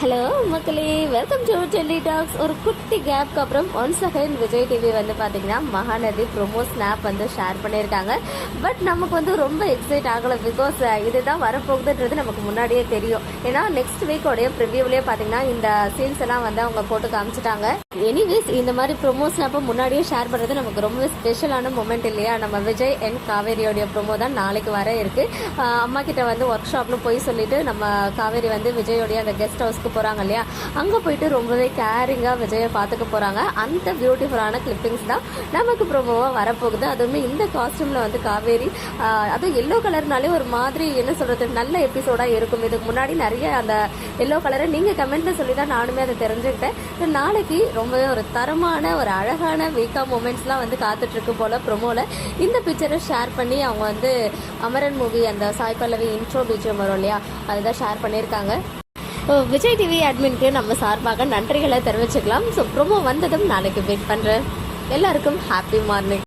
Hello மக்களே. Welcome to Delhi tax ஒரு குட்டி கேப்க்கு அப்புறம் ஒன்ஸ் அகைன் விஜய் டிவி வந்து பார்த்தீங்கன்னா மகாநதி ப்ரோமோ ஸ்னாப் வந்து ஷேர் பண்ணியிருக்காங்க. பட் நமக்கு வந்து ரொம்ப எக்ஸைட் ஆகலை பிகாஸ் இதுதான் வரப்போகுதுன்றது நமக்கு முன்னாடியே தெரியும். ஏன்னா நெக்ஸ்ட் வீக்கோடைய ப்ரிவியூலேயே பார்த்தீங்கன்னா இந்த சீன்ஸ் எல்லாம் வந்து அவங்க போட்டு காமிச்சிட்டாங்க. எனிவேஸ் இந்த மாதிரி ப்ரொமோ ஸ்னாப்பை முன்னாடியே ஷேர் பண்ணுறது நமக்கு ரொம்ப ஸ்பெஷலான மூமெண்ட் இல்லையா? நம்ம விஜய் அண்ட் காவேரியோடைய ப்ரோமோ தான் நாளைக்கு வர இருக்குது அம்மா கிட்ட வந்து ஒர்க் ஷாப்னு போய் சொல்லிட்டு நம்ம காவேரி வந்து விஜயோடைய அந்த கெஸ்ட் ஹவுஸ் பார்க்க போகிறாங்க இல்லையா? அங்கே போயிட்டு ரொம்பவே கேரிங்காக விஜயை பார்த்துக்க போகிறாங்க அந்த பியூட்டிஃபுல்லான கிளிப்பிங்ஸ் தான் நமக்கு ப்ரோமோவாக வரப்போகுது. அதுவுமே இந்த காஸ்டியூமில் வந்து காவேரி அதுவும் எல்லோ கலர்னாலே ஒரு மாதிரி என்ன சொல்கிறது நல்ல எபிசோடாக இருக்கும். இதுக்கு முன்னாடி நிறைய அந்த எல்லோ கலரை நீங்கள் கமெண்ட்டில் சொல்லி தான் நானுமே அதை தெரிஞ்சுக்கிட்டேன். நாளைக்கு ரொம்பவே ஒரு தரமான ஒரு அழகான வீக்கா மூமெண்ட்ஸ்லாம் வந்து காத்துட்ருக்கு போல் ப்ரொமோவில் இந்த பிக்சரை ஷேர் பண்ணி அவங்க வந்து அமரன் மூவி அந்த சாய் பல்லவி இன்ட்ரோ பிஜிஎம் வரும் இல்லையா? அதுதான் ஷேர் பண்ணியிருக்காங்க. விஜய் டிவி அட்மின்க்கு நம்ம சார்பாக நன்றிகளை தெரிவிச்சுக்கலாம். ஸோ ப்ரோமோ வந்ததும் நாளைக்கு வெயிட் பண்ணுறேன் எல்லாருக்கும் ஹாப்பி மார்னிங்